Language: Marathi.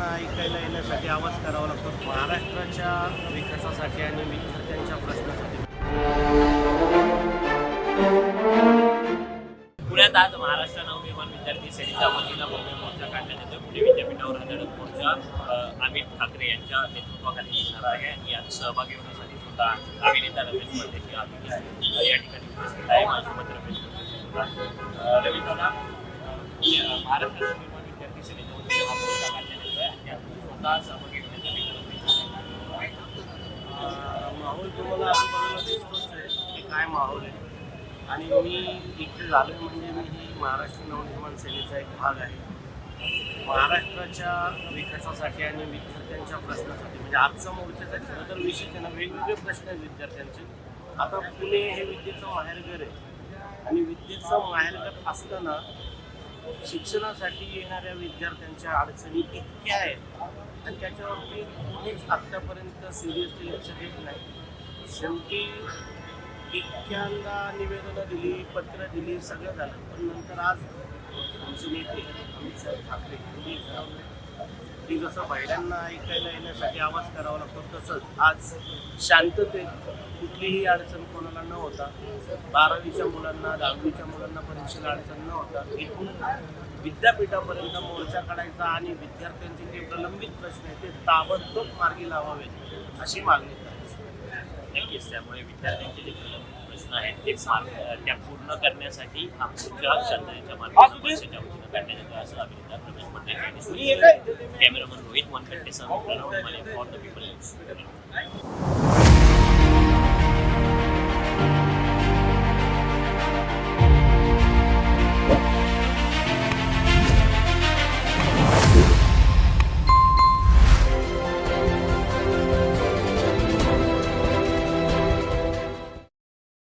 त्यांना ऐकायला येण्यासाठी आवाज करावा लागतो. महाराष्ट्राच्या विकासासाठी आणि विद्यार्थ्यांच्या प्रश्नासाठी. पुण्यात आज महाराष्ट्र नवनिर्माण विद्यार्थी सेनेच्या वतीनं भव्य मोर्चा काढण्यात येतो पुणे विद्यापीठावर आधारित मोर्चा अमित ठाकरे यांच्या नेतृत्वाखाली येणार आहे आणि यात सहभागी होण्यासाठी सुद्धा अभिनेता रमेश परदेशी आम्ही या ठिकाणी उपस्थित आहे. माझ्यासोबत रमेश परदेशी सुद्धा दादा महाराष्ट्र नवनिर्माण विद्यार्थी सेनेच्या वतीनं हा मोर्चा काढण्यात येतोय आणि यात स्वतः सहभागी होण्यासाठी माहोल तुम्हाला आहे की काय माहोल आहे. आणि मी इकडे झालो म्हणजे मी ही महाराष्ट्र नवनिर्माण सेनेचा एक भाग आहे. महाराष्ट्राच्या विकासासाठी आणि विद्यार्थ्यांच्या प्रश्नासाठी म्हणजे आजचा मोर्चाचा खरं तर विशेष त्यांना ना वेगवेगळे प्रश्न आहेत विद्यार्थ्यांचे. आता पुणे हे विद्येचं माहेरघर आहे. आणि विद्येचं माहेरघर असताना शिक्षणासाठी येणाऱ्या विद्यार्थ्यांच्या अडचणी इतक्या आहेत. आणि त्याच्यावरती कोणीच आत्तापर्यंत सिरियसली लक्ष देत नाही. शेवटी इतक्यांदा निवेदनं दिली पत्र दिली सगळं झालं. पण नंतर आज आमचे नेते अमित साहेब ठाकरे यांनी ठरवलं की जसं महिलांना ऐकायला येण्यासाठी आवाज करावा लागतो तसंच आज शांततेत कुठलीही अडचण कोणाला न होता बारावीच्या मुलांना दहावीच्या मुलांना परीक्षेला अडचण न होता इथून विद्यापीठापर्यंत मोर्चा काढायचा आणि विद्यार्थ्यांचे जे प्रलंबित प्रश्न आहेत ते ताबडतोब मार्गी लावावेत अशी मागणी करायची. नक्कीच त्यामुळे विद्यार्थ्यांचे जे प्रलंबित प्रश्न आहेत ते त्या पूर्ण करण्यासाठी हा शांततेच्या मार्गाच्या वतीनं काढण्यात येतो असं अभिनेता Ramesh Cameraman Rohit, one contestant, for the people.